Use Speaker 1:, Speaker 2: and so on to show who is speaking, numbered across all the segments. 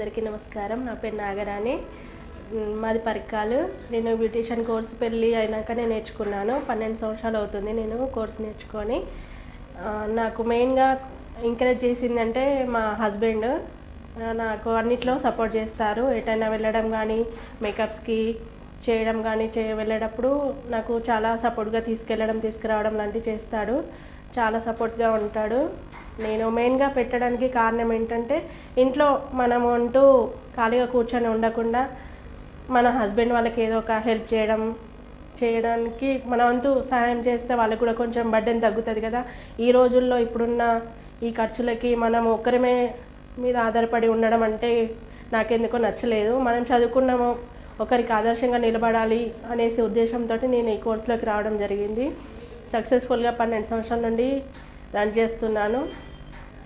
Speaker 1: అందరికీ నమస్కారం. నా పేరు నాగరాణి. మాది పరికాలు. నేను బ్యూటీషియన్ కోర్స్ పెళ్ళి అయినాక నేను నేర్చుకున్నాను. పన్నెండు సంవత్సరాలు అవుతుంది నేను కోర్స్ నేర్చుకొని. నాకు మెయిన్గా ఎంకరేజ్ చేసిందంటే మా హస్బెండ్. నాకు అన్నిట్లో సపోర్ట్ చేస్తారు. ఎటైనా వెళ్ళడం కానీ మేకప్స్కి చేయడం కానీ చే వెళ్ళేటప్పుడు నాకు చాలా సపోర్ట్గా తీసుకెళ్ళడం తీసుకురావడం లాంటివి చేస్తాడు. చాలా సపోర్ట్గా ఉంటాడు. నేను మెయిన్గా పెట్టడానికి కారణం ఏంటంటే ఇంట్లో మనం అంటూ ఖాళీగా కూర్చొని ఉండకుండా మన హస్బెండ్ వాళ్ళకి ఏదో ఒక హెల్ప్ చేయడం చేయడానికి మన వంతు సహాయం చేస్తే వాళ్ళకి కూడా కొంచెం బర్డెన్ తగ్గుతుంది కదా. ఈ రోజుల్లో ఇప్పుడున్న ఈ ఖర్చులకి మనం ఒక్కరిమే మీద ఆధారపడి ఉండడం అంటే నాకెందుకో నచ్చలేదు. మనం చదువుకున్నాము ఒకరికి ఆదర్శంగా నిలబడాలి అనేసి ఉద్దేశంతో నేను ఈ కోర్సులోకి రావడం జరిగింది. సక్సెస్ఫుల్గా పన్నెండు సంవత్సరాల నుండి రన్ చేస్తున్నాను.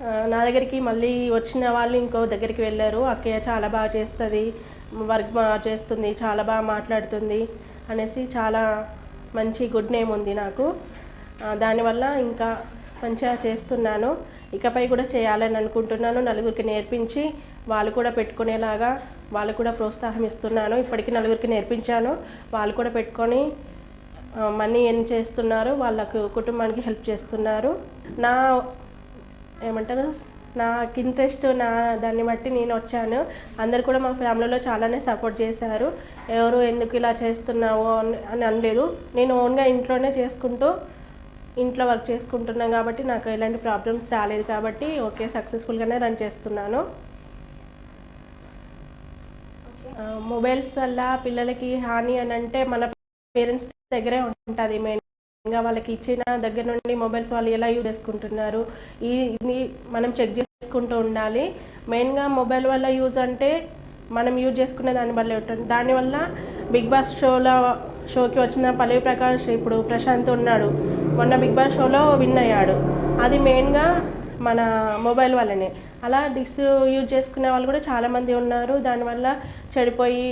Speaker 1: నా దగ్గరికి మళ్ళీ వచ్చిన వాళ్ళు ఇంకో దగ్గరికి వెళ్ళారు. అక్కయ్య చాలా బాగా చేస్తుంది వర్క్ బాగా చేస్తుంది చాలా బాగా మాట్లాడుతుంది అనేసి చాలా మంచి గుడ్ నేమ్ ఉంది నాకు. దానివల్ల ఇంకా మంచిగా చేస్తున్నాను. ఇకపై కూడా చేయాలని అనుకుంటున్నాను. నలుగురికి నేర్పించి వాళ్ళు కూడా పెట్టుకునేలాగా వాళ్ళు కూడా ప్రోత్సాహం ఇస్తున్నాను. ఇప్పటికీ నలుగురికి నేర్పించాను. వాళ్ళు కూడా పెట్టుకొని మనీ ఎన్ చేస్తున్నారు. వాళ్ళకు కుటుంబానికి హెల్ప్ చేస్తున్నారు. నా ఏమంటారు? నాకు ఇంట్రెస్ట్ నా దాన్ని బట్టి నేను వచ్చాను. అందరు కూడా మా ఫ్యామిలీలో చాలానే సపోర్ట్ చేశారు. ఎవరు ఎందుకు ఇలా చేస్తున్నావు అని అని అనలేదు. నేను ఓన్గా ఇంట్లోనే చేసుకుంటూ ఇంట్లో వర్క్ చేసుకుంటున్నాం కాబట్టి నాకు ఎలాంటి ప్రాబ్లమ్స్ రాలేదు కాబట్టి ఓకే సక్సెస్ఫుల్గానే రన్ చేస్తున్నాను. మొబైల్స్ వల్ల పిల్లలకి హాని అని అంటే మన పేరెంట్స్ దగ్గరే ఉంటుంది ఇంకా వాళ్ళకి ఇచ్చిన దగ్గర నుండి మొబైల్స్ వాళ్ళు ఎలా యూజ్ చేసుకుంటున్నారు? ఈ మనం చెక్ చేసుకుంటూ ఉండాలి. మెయిన్గా మొబైల్ వల్ల యూజ్ అంటే మనం యూజ్ చేసుకునే దాన్ని వల్ల ఉంటుంది. దానివల్ల బిగ్ బాస్ షోలో షోకి వచ్చిన పల్లవి ప్రకాష్ ఇప్పుడు ప్రశాంత్ ఉన్నాడు. మొన్న బిగ్ బాస్ షోలో విన్ అయ్యాడు. అది మెయిన్గా మన మొబైల్ వల్లనే. అలా డిస్ యూజ్ చేసుకునే వాళ్ళు కూడా చాలామంది ఉన్నారు. దానివల్ల చెడిపోయి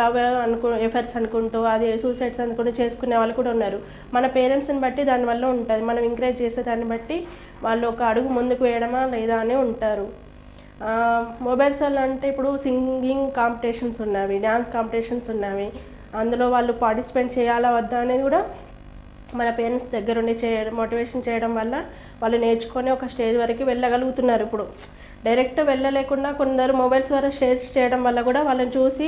Speaker 1: లవ్ అనుకు ఎఫర్స్ అనుకుంటూ అది సూసైడ్స్ అనుకుంటూ చేసుకునే వాళ్ళు కూడా ఉన్నారు. మన పేరెంట్స్ని బట్టి దానివల్ల ఉంటుంది. మనం ఎంకరేజ్ చేసే దాన్ని బట్టి వాళ్ళు ఒక అడుగు ముందుకు వేయడమా లేదా అని ఉంటారు. మొబైల్స్ వల్ల అంటే ఇప్పుడు సింగింగ్ కాంపిటీషన్స్ ఉన్నవి డ్యాన్స్ కాంపిటీషన్స్ ఉన్నవి. అందులో వాళ్ళు పార్టిసిపేట్ చేయాలా వద్దా అనేది కూడా మన పేరెంట్స్ దగ్గర ఉండి చేయడం మోటివేషన్ చేయడం వల్ల వాళ్ళు నేర్చుకొని ఒక స్టేజ్ వరకు వెళ్ళగలుగుతున్నారు ఇప్పుడు. డైరెక్ట్ వెళ్ళలేకుండా కొందరు మొబైల్స్ ద్వారా షేర్ చేయడం వల్ల కూడా వాళ్ళని చూసి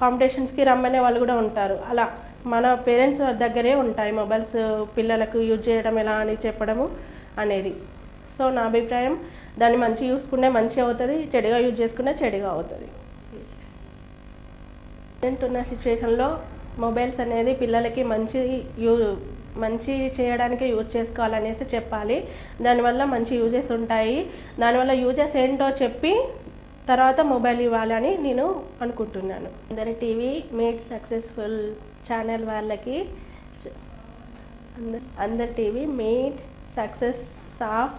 Speaker 1: కాంపిటీషన్స్కి రమ్మనే వాళ్ళు కూడా ఉంటారు. అలా మన పేరెంట్స్ దగ్గరే ఉంటాయి మొబైల్స్ పిల్లలకు యూజ్ చేయడం ఎలా అని చెప్పడము అనేది. సో నా అభిప్రాయం దాన్ని మంచి చూసుకుంటే మంచి అవుతుంది చెడుగా యూజ్ చేసుకుంటే చెడుగా అవుతుంది. ప్రజెంట్ ఉన్న సిచ్యువేషన్లో మొబైల్స్ అనేది పిల్లలకి మంచి యూ మంచి చేయడానికి యూజ్ చేసుకోవాలనేసి చెప్పాలి. దానివల్ల మంచి యూజెస్ ఉంటాయి. దానివల్ల యూజెస్ ఏంటో చెప్పి తర్వాత మొబైల్ ఇవ్వాలని నేను అనుకుంటున్నాను. అందరి టీవీ మేడ్ సక్సెస్ఫుల్ ఛానల్ వాళ్ళకి అందరి TV made success of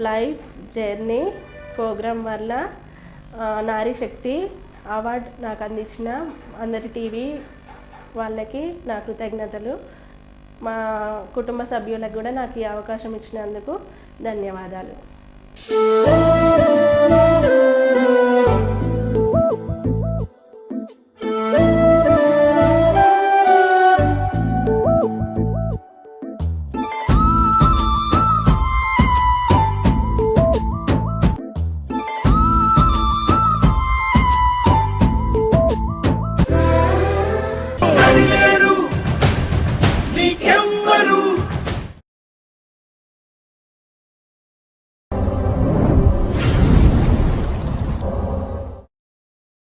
Speaker 1: life journey programme వల్ల ఆ, నారీ శక్తి అవార్డ్ నాకు అందించిన అందరి టీవీ వాళ్ళకి నా కృతజ్ఞతలు. మా కుటుంబ సభ్యులకు కూడా నాకు ఈ అవకాశం ఇచ్చినందుకు ధన్యవాదాలు.